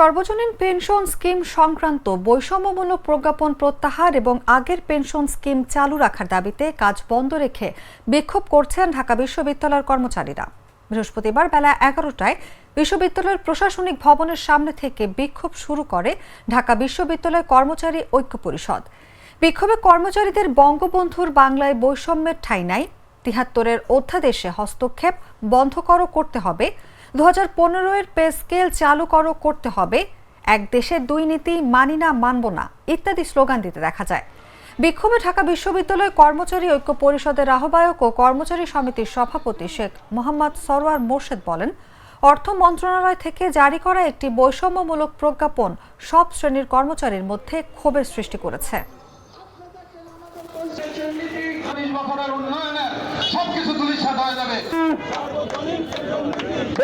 সর্বজনীন pension scheme সংক্রান্ত বৈষম্যমূলক প্রজ্ঞাপন প্রত্যাহার এবং আগের পেনশন স্কিম চালু রাখার দাবিতে কাজ বন্ধ রেখে বিক্ষোভ করছেন ঢাকা বিশ্ববিদ্যালয়ের কর্মচারীরা। বৃহস্পতিবার বেলা এগারোটায় বিশ্ববিদ্যালয়ের প্রশাসনিক ভবনের সামনে থেকে বিক্ষোভ শুরু করে ঢাকা বিশ্ববিদ্যালয় কর্মচারী ঐক্য পরিষদ। বিক্ষোভে কর্মচারীদের বঙ্গবন্ধুর বাংলায় বৈষম্যের ঠাঁই নাই। তিহাত্তরের অধ্যাদেশে হস্তক্ষেপ বন্ধ করো করতে হবে। দু হাজার পনেরো এর পে স্কেল চালু করো, করতে হবে। এক দেশে দুই নীতি মানি না, মানব না, ইত্যাদি স্লোগান দিতে দেখা যায়। বিক্ষোভে ঢাকা বিশ্ববিদ্যালয় কর্মচারী ঐক্য পরিষদের আহ্বায়ক ও কর্মচারী সমিতির সভাপতি শেখ মোহাম্মদ সরোয়ার মোর্শেদ বলেন, অর্থ মন্ত্রণালয় থেকে জারি করা একটি বৈষম্যমূলক প্রজ্ঞাপন সব শ্রেণির কর্মচারীর মধ্যে ক্ষোভের সৃষ্টি করেছে। সবকিছু যাবে।